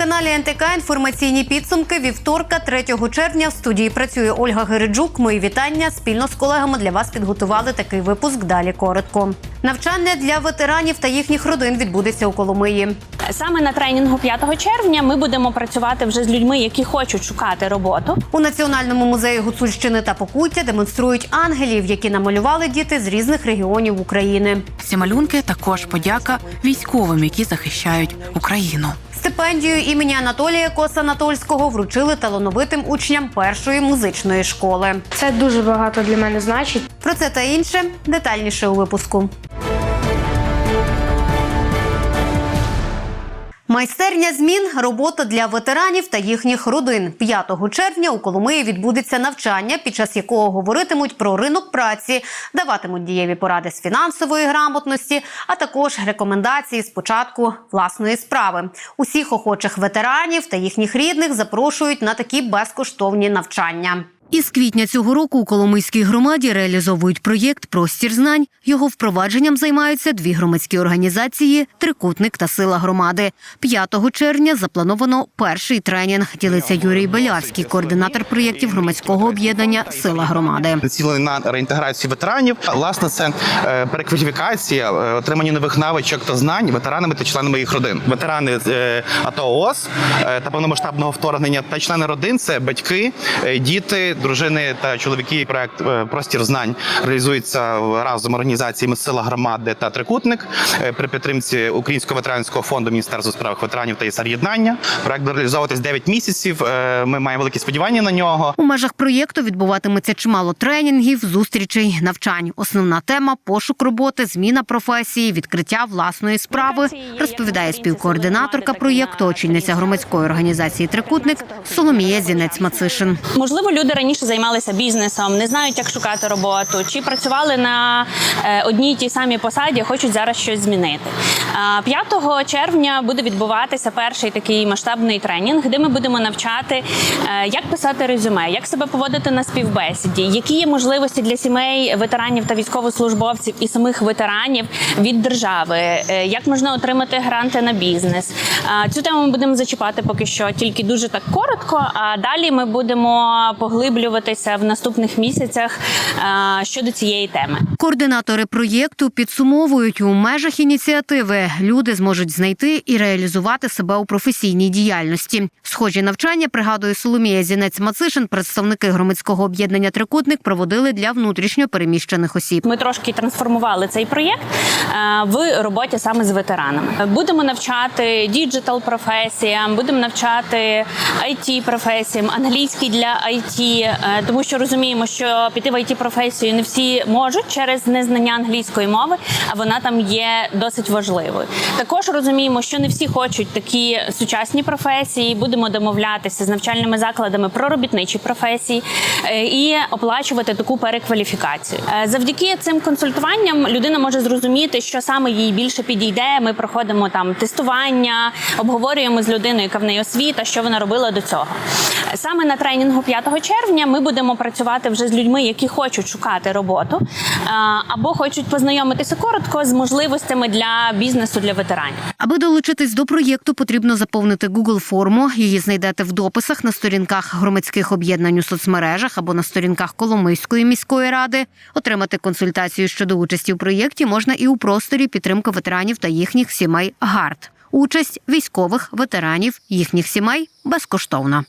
телеканалі НТК інформаційні підсумки вівторка, 3 червня. В студії працює Ольга Гериджук. Мої вітання спільно з колегами для вас підготували такий випуск. Далі коротко. Навчання для ветеранів та їхніх родин відбудеться у Коломиї. Саме на тренінгу 5 червня ми будемо працювати вже з людьми, які хочуть шукати роботу. У Національному музеї Гуцульщини та Покуття демонструють ангелів, які намалювали діти з різних регіонів України. Ці малюнки також подяка військовим, які захищають Україну. Стипендію імені Анатолія Косанатольського вручили талановитим учням першої музичної школи. Це дуже багато для мене значить. Про це та інше детальніше у випуску. Майстерня змін робота для ветеранів та їхніх родин. 5 червня у Коломиї відбудеться навчання, під час якого говоритимуть про ринок праці, даватимуть дієві поради з фінансової грамотності, а також рекомендації з початку власної справи. Усіх охочих ветеранів та їхніх рідних запрошують на такі безкоштовні навчання. Із квітня цього року у Коломийській громаді реалізовують проєкт Простір знань. Його впровадженням займаються дві громадські організації Трикутник та Сила громади. 5 червня заплановано перший тренінг. Ділиться Юрій Белявський, координатор проєктів громадського об'єднання Сила громади. націлений на реінтеграцію ветеранів. Власне, це е, перекваліфікація, е, отримання нових навичок та знань ветеранами та членами їх родин. Ветерани е, АТО ООС та повномасштабного вторгнення та члени родин це батьки, діти, дружини та чоловіки. Проект е, простір знань реалізується разом організаціями Сила громади та Трикутник е, при підтримці Українського ветеранського фонду Міністерства у справах ветеранів та ІСР єднання. Проект буде реалізовуватись 9 місяців. Е, Ми маємо великі сподівання на нього. У межах проєкту відбуватиметься чимало тренінгів, зустрічей, навчань. Основна тема пошук роботи, зміна професії, відкриття власної справи, розповідає співкоординаторка проєкту, очільниця громадської організації Трикутник Соломія Зінець Мацишин. Можливо, люди раніше займалися бізнесом, не знають, як шукати роботу, чи працювали на е, одній тій самій посаді, хочуть зараз щось змінити. 5 червня буде відбуватися перший такий масштабний тренінг, де ми будемо навчати, е, як писати резюме, як себе поводити на співбесіді, які є можливості для сімей ветеранів та військовослужбовців і самих ветеранів від держави, е, як можна отримати гранти на бізнес. Цю тему ми будемо зачіпати поки що тільки дуже так коротко. А далі ми будемо поглиблюватися в наступних місяцях щодо цієї теми. Координатори проєкту підсумовують у межах ініціативи. Люди зможуть знайти і реалізувати себе у професійній діяльності. Схожі навчання пригадує Соломія Зінець Мацишин. Представники громадського об'єднання Трикутник проводили для внутрішньо переміщених осіб. Ми трошки трансформували цей проєкт е, в роботі саме з ветеранами. Будемо навчати діджитал професіям, будемо навчати it професіям, англійський для IT, е, тому що розуміємо, що піти в it професію не всі можуть через незнання англійської мови, а вона там є досить важливою. Також розуміємо, що не всі хочуть такі сучасні професії. Будемо домовлятися з навчальними закладами про робітничі професії е, і оплачувати таку перекваліфікацію. Е, Завдяки цим консультуванням людина може зрозуміти, що саме їй більше підійде. Ми проходимо там тестування, обговорюємо з людиною, яка в неї освіта, що вона робила до цього. Саме на тренінгу 5 червня ми будемо працювати вже з людьми, які хочуть шукати роботу е, або хочуть познайомитися коротко з можливостями для бізнесу для ветеранів. Аби долучитись до проєкту, потрібно заповнити Google форму. Її знайдете в дописах на сторінках громадських об'єднань у соцмережах або на сторінках Коломийської міської ради. Отримати консультацію щодо участі в проєкті можна і у просторі підтримки ветеранів та їхніх сімей ГАРД. Участь військових ветеранів їхніх сімей безкоштовна.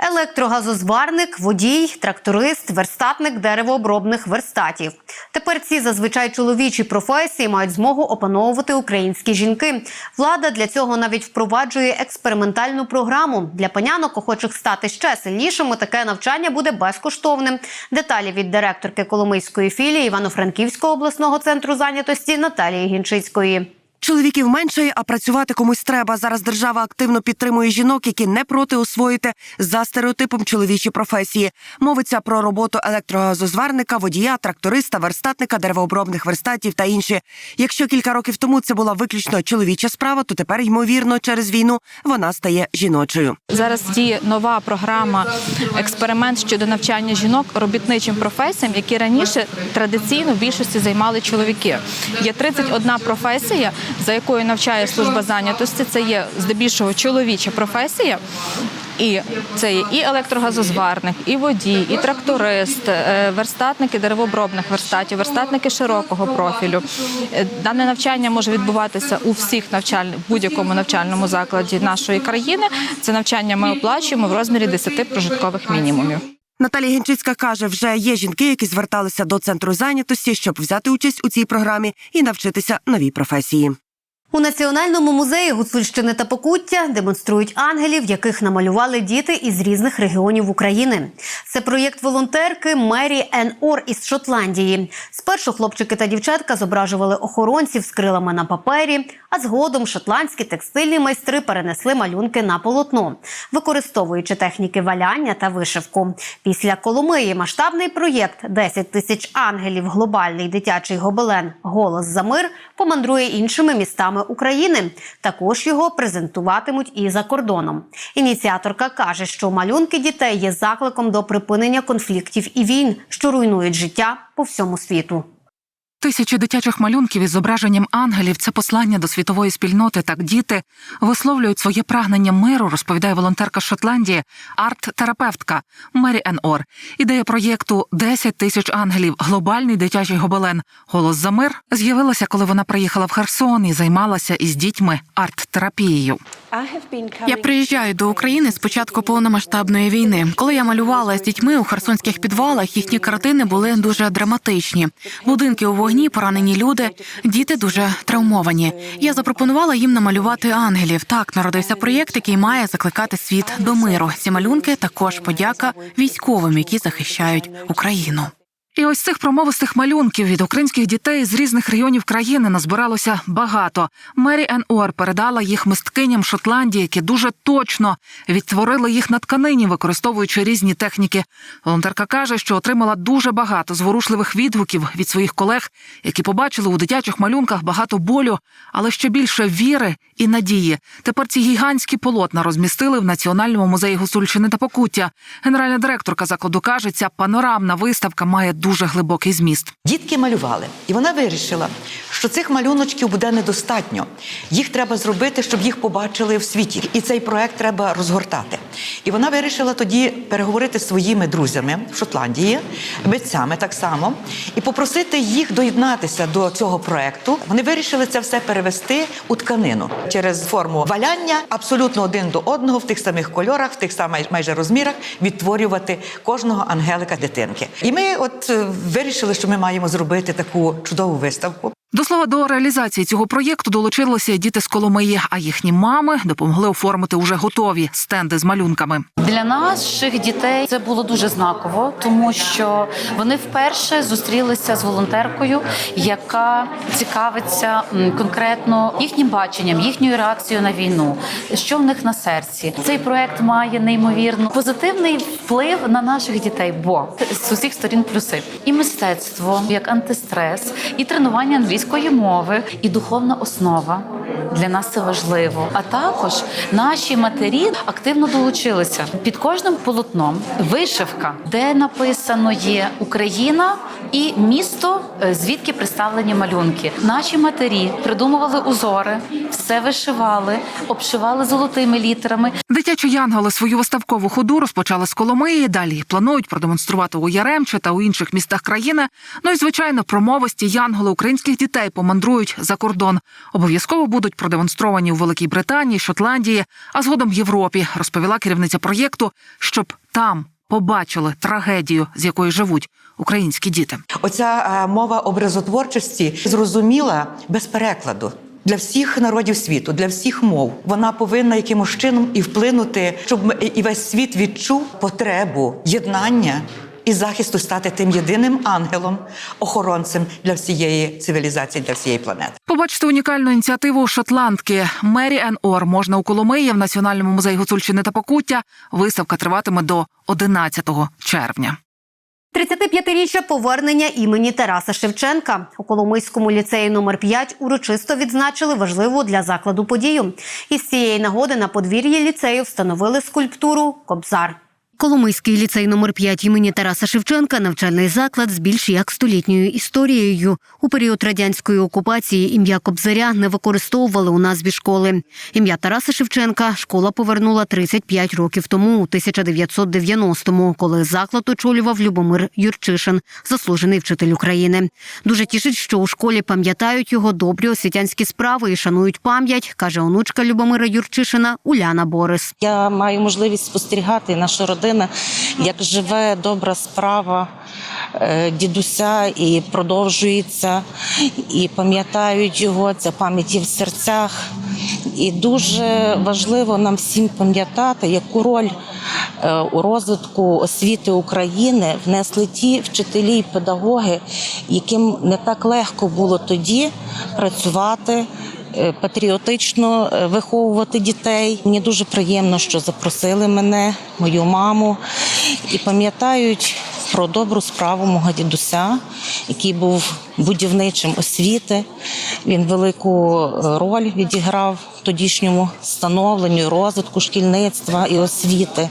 Електрогазозварник, водій, тракторист, верстатник деревообробних верстатів. Тепер ці зазвичай чоловічі професії мають змогу опановувати українські жінки. Влада для цього навіть впроваджує експериментальну програму для панянок, охочих стати ще сильнішими. Таке навчання буде безкоштовним. Деталі від директорки Коломийської філії Івано-Франківського обласного центру зайнятості Наталії Гінчицької. Чоловіків меншає, а працювати комусь треба. Зараз держава активно підтримує жінок, які не проти освоїти за стереотипом чоловічі професії. Мовиться про роботу електрогазозварника, водія, тракториста, верстатника, деревообробних верстатів та інші. Якщо кілька років тому це була виключно чоловіча справа, то тепер, ймовірно, через війну вона стає жіночою. Зараз діє нова програма експеримент щодо навчання жінок робітничим професіям, які раніше традиційно в більшості займали чоловіки. Є 31 професія, за якою навчає служба зайнятості. Це є здебільшого чоловіча професія. І це є і електрогазозварник, і водій, і тракторист, е, верстатники деревообробних верстатів, верстатники широкого профілю. Е, Дане навчання може відбуватися у всіх навчальних будь-якому навчальному закладі нашої країни. Це навчання ми оплачуємо в розмірі 10 прожиткових мінімумів. Наталія Генчицька каже, вже є жінки, які зверталися до центру зайнятості, щоб взяти участь у цій програмі і навчитися новій професії. У Національному музеї Гуцульщини та Покуття демонструють ангелів, яких намалювали діти із різних регіонів України. Це проєкт волонтерки Мері Ен Ор із Шотландії. Спершу хлопчики та дівчатка зображували охоронців з крилами на папері, а згодом шотландські текстильні майстри перенесли малюнки на полотно, використовуючи техніки валяння та вишивку. Після Коломиї масштабний проєкт «10 тисяч ангелів. Глобальний дитячий гобелен Голос за мир помандрує іншими містами України. Також його презентуватимуть і за кордоном. Ініціаторка каже, що малюнки дітей є закликом до припинення конфліктів і війн, що руйнують життя по всьому світу. Тисячі дитячих малюнків із зображенням ангелів це послання до світової спільноти. Так діти висловлюють своє прагнення миру, розповідає волонтерка з Шотландії, арт-терапевтка Мері Ен Ор. Ідея проєкту «10 тисяч ангелів. Глобальний дитячий гобелен. Голос за мир з'явилася, коли вона приїхала в Херсон і займалася із дітьми арт-терапією. Я приїжджаю до України з початку повномасштабної війни. Коли я малювала з дітьми у херсонських підвалах, їхні картини були дуже драматичні. Будинки у вогні, поранені люди, діти дуже травмовані. Я запропонувала їм намалювати ангелів. Так народився проєкт, який має закликати світ до миру. Ці малюнки також подяка військовим, які захищають Україну. І ось цих промовистих малюнків від українських дітей з різних регіонів країни назбиралося багато. Мері Ен Ор передала їх мисткиням Шотландії, які дуже точно відтворили їх на тканині, використовуючи різні техніки. Волонтерка каже, що отримала дуже багато зворушливих відгуків від своїх колег, які побачили у дитячих малюнках багато болю, але ще більше віри і надії. Тепер ці гігантські полотна розмістили в Національному музеї Гусульщини та Покуття. Генеральна директорка закладу каже, ця панорамна виставка має дуже глибокий зміст. Дітки малювали, і вона вирішила, що цих малюночків буде недостатньо. Їх треба зробити, щоб їх побачили в світі. І цей проект треба розгортати. І вона вирішила тоді переговорити з своїми друзями в Шотландії, митцями так само, і попросити їх доєднатися до цього проекту. Вони вирішили це все перевести у тканину через форму валяння, абсолютно один до одного, в тих самих кольорах, в тих самих майже розмірах, відтворювати кожного ангелика дитинки. І ми, от вирішили, що ми маємо зробити таку чудову виставку. До слова, до реалізації цього проєкту долучилися діти з Коломиї, а їхні мами допомогли оформити уже готові стенди з малюнками. Для наших дітей це було дуже знаково, тому що вони вперше зустрілися з волонтеркою, яка цікавиться конкретно їхнім баченням, їхньою реакцією на війну, що в них на серці. Цей проект має неймовірно позитивний вплив на наших дітей, бо з усіх сторін плюси і мистецтво як антистрес, і тренування англійської мови, і духовна основа. Для нас це важливо. А також наші матері активно долучилися під кожним полотном. Вишивка, де написано є Україна і місто, е, звідки представлені малюнки. Наші матері придумували узори, все вишивали, обшивали золотими літерами. Дитячі янголи свою виставкову ходу розпочали з Коломиї. Далі планують продемонструвати у Яремче та у інших містах країни. Ну і звичайно, промовисті янголи українських дітей помандрують за кордон. Обов'язково будуть продемонстровані у Великій Британії, Шотландії, а згодом Європі, розповіла керівниця проєкту, щоб там побачили трагедію, з якою живуть українські діти. Оця е, мова образотворчості зрозуміла без перекладу. Для всіх народів світу, для всіх мов вона повинна якимось чином і вплинути, щоб і весь світ відчув потребу єднання і захисту стати тим єдиним ангелом, охоронцем для всієї цивілізації, для всієї планети. Побачити унікальну ініціативу шотландки Мері Ен Ор можна у Коломиї в Національному музеї Гуцульщини та Покуття. Виставка триватиме до 11 червня. 35-річчя повернення імені Тараса Шевченка у Коломийському ліцеї номер 5 урочисто відзначили важливу для закладу подію. Із цієї нагоди на подвір'ї ліцею встановили скульптуру Кобзар. Коломийський ліцей номер 5 імені Тараса Шевченка навчальний заклад з більш як столітньою історією. У період радянської окупації ім'я Кобзаря не використовували у назві школи. Ім'я Тараса Шевченка школа повернула 35 років тому, у 1990-му, коли заклад очолював Любомир Юрчишин, заслужений вчитель України. Дуже тішить, що у школі пам'ятають його добрі освітянські справи і шанують пам'ять, каже онучка Любомира Юрчишина Уляна Борис. Я маю можливість спостерігати наша родина, як живе добра справа е, дідуся і продовжується, і пам'ятають його, ця пам'ять є в серцях. І дуже важливо нам всім пам'ятати, яку роль е, у розвитку освіти України внесли ті вчителі і педагоги, яким не так легко було тоді працювати патріотично е, виховувати дітей. Мені дуже приємно, що запросили мене, мою маму, і пам'ятають про добру справу мого дідуся, який був будівничим освіти. Він велику е, роль відіграв в тодішньому становленню, розвитку шкільництва і освіти.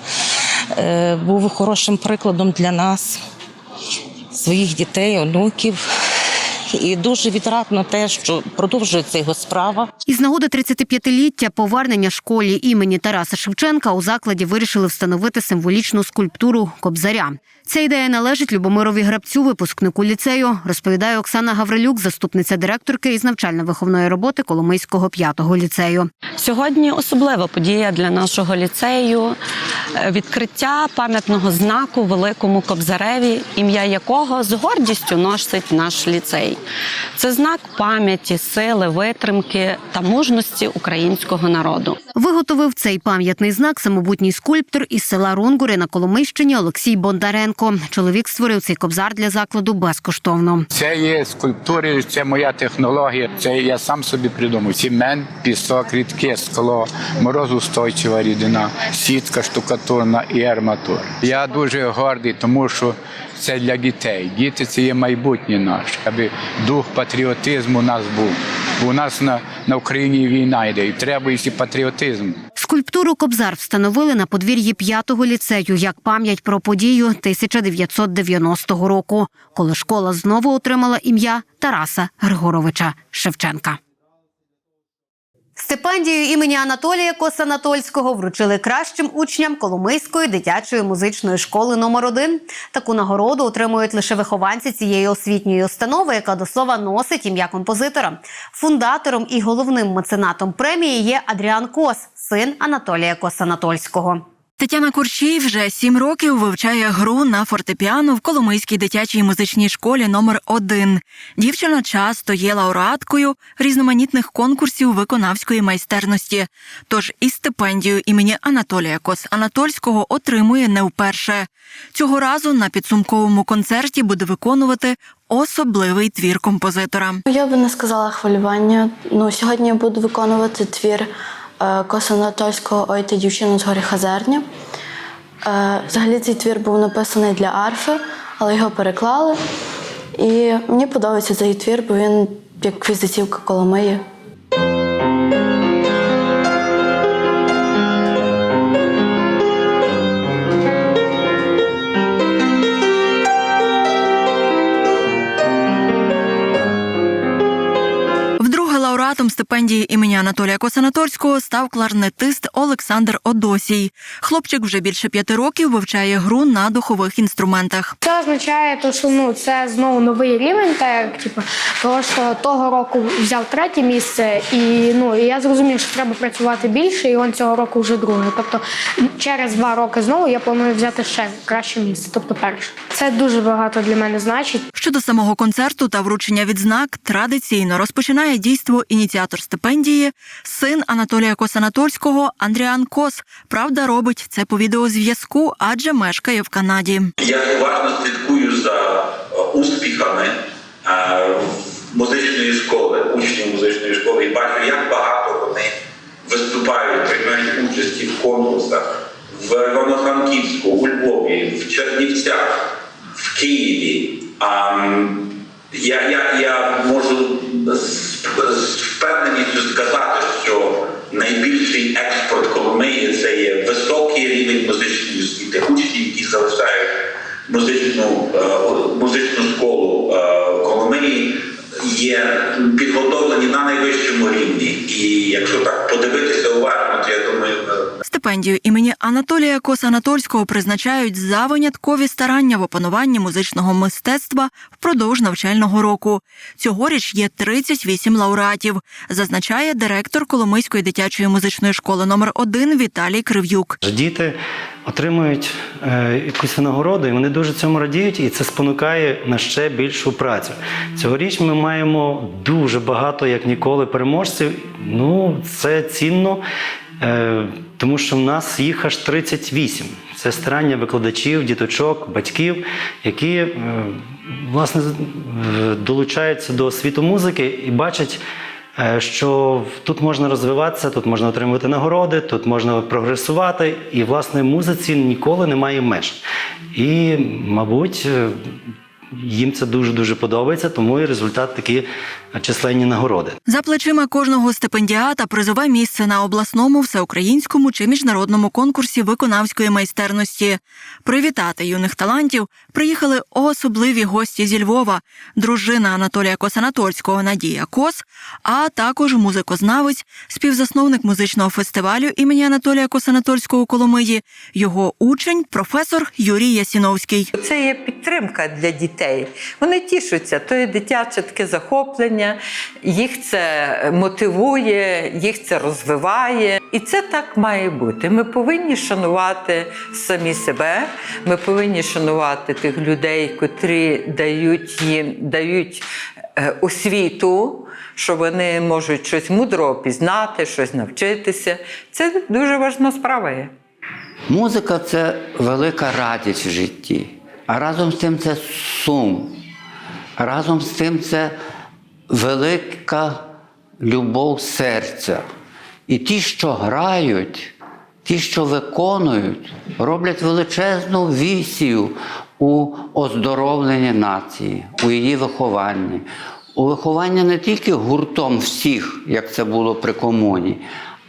Е, Був хорошим прикладом для нас, своїх дітей, онуків. І дуже відрадно те, що продовжується його справа. Із нагоди 35-ліття повернення школі імені Тараса Шевченка у закладі вирішили встановити символічну скульптуру Кобзаря. Ця ідея належить Любомирові Грабцю, випускнику ліцею, розповідає Оксана Гаврилюк, заступниця директорки із навчально-виховної роботи Коломийського п'ятого ліцею. Сьогодні особлива подія для нашого ліцею е, відкриття пам'ятного знаку великому Кобзареві, ім'я якого з гордістю носить наш ліцей. Це знак пам'яті, сили, витримки та мужності українського народу. Виготовив цей пам'ятний знак самобутній скульптор із села Рунгури на Коломийщині Олексій Бондаренко. Чоловік створив цей кобзар для закладу безкоштовно. Це є скульптури, це моя технологія. Це я сам собі придумав. Цемент, пісок, рідке скло, морозостойчива рідина, сітка штукатурна і арматура. Я дуже гордий, тому що це для дітей. Діти це є майбутнє наше, аби дух патріотизму у нас був. Бо у нас на, на Україні війна йде, і треба і патріотизм. Скульптуру Кобзар встановили на подвір'ї п'ятого ліцею як пам'ять про подію 1990 року, коли школа знову отримала ім'я Тараса Григоровича Шевченка. Стипендію імені Анатолія Косанатольського вручили кращим учням Коломийської дитячої музичної школи номер 1 Таку нагороду отримують лише вихованці цієї освітньої установи, яка до слова носить ім'я композитора. Фундатором і головним меценатом премії є Адріан Кос, син Анатолія Косанатольського. Тетяна Курчій вже сім років вивчає гру на фортепіано в Коломийській дитячій музичній школі номер 1 Дівчина часто є лауреаткою різноманітних конкурсів виконавської майстерності. Тож і стипендію імені Анатолія Кос Анатольського отримує не вперше. Цього разу на підсумковому концерті буде виконувати особливий твір композитора. Я би не сказала хвилювання. Ну сьогодні я буду виконувати твір Косанатольського Ой ти дівчина з горі Хазерня. Е, взагалі цей твір був написаний для арфи, але його переклали. І мені подобається цей твір, бо він як візитівка Коломиї. Лауреатом стипендії імені Анатолія Косанаторського став кларнетист Олександр Одосій. Хлопчик вже більше п'яти років вивчає гру на духових інструментах. Це означає, то, що ну це знову новий рівень, так як типу, того що того року взяв третє місце, і ну і я зрозумів, що треба працювати більше, і он цього року вже друге. Тобто через два роки знову я планую взяти ще краще місце, тобто перше. Це дуже багато для мене значить. Щодо самого концерту та вручення відзнак, традиційно розпочинає дійство ініціатор стипендії, син Анатолія Косанатольського Андріан Кос. Правда, робить це по відеозв'язку, адже мешкає в Канаді. Я уважно слідкую за е, успіхами е, музичної школи, учнів музичної школи, і бачу, як багато вони виступають, приймають участі в конкурсах в Івано-Франківську, у Львові, в Чернівцях, в Києві. Я, я, я можу з, з впевненістю сказати, що найбільший експорт Анатолія Косанатольського призначають за виняткові старання в опануванні музичного мистецтва впродовж навчального року. Цьогоріч є 38 лауреатів, зазначає директор Коломийської дитячої музичної школи номер 1 Віталій Крив'юк. Діти отримують е, якусь винагороду, і вони дуже цьому радіють, і це спонукає на ще більшу працю. Цьогоріч ми маємо дуже багато, як ніколи, переможців. Ну, це цінно. Е, тому що в нас їх аж 38. Це старання викладачів, діточок, батьків, які е, власне е, долучаються до світу музики і бачать, що тут можна розвиватися, тут можна отримувати нагороди, тут можна прогресувати. І, власне, музиці ніколи немає меж. І, мабуть, їм це дуже дуже подобається, тому і результат такі численні нагороди. За плечима кожного стипендіата призове місце на обласному, всеукраїнському чи міжнародному конкурсі виконавської майстерності. Привітати юних талантів приїхали особливі гості зі Львова, дружина Анатолія Косанатольського Надія Кос, а також музикознавець, співзасновник музичного фестивалю імені Анатолія Косанатольського у Коломиї, його учень, професор Юрій Ясіновський. Це є підтримка для дітей. Вони тішуться, то є дитяче таке захоплення, їх це мотивує, їх це розвиває. І це так має бути. Ми повинні шанувати самі себе, ми повинні шанувати тих людей, котрі дають їм дають е, освіту. Що вони можуть щось мудро пізнати, щось навчитися. Це дуже важна справа є. Музика це велика радість в житті, а разом з тим це сум. Разом з тим це велика любов серця. І ті, що грають, ті, що виконують, роблять величезну вісію у оздоровленні нації, у її вихованні, у вихованні не тільки гуртом всіх, як це було при комуні,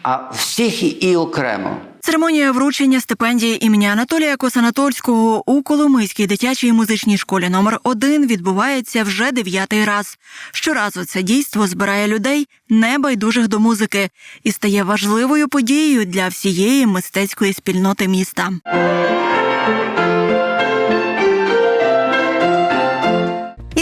а всіх і окремо. Церемонія вручення стипендії імені Анатолія Косанатольського у Коломийській дитячій музичній школі номер 1 відбувається вже дев'ятий раз. Щоразу це дійство збирає людей небайдужих до музики і стає важливою подією для всієї мистецької спільноти міста.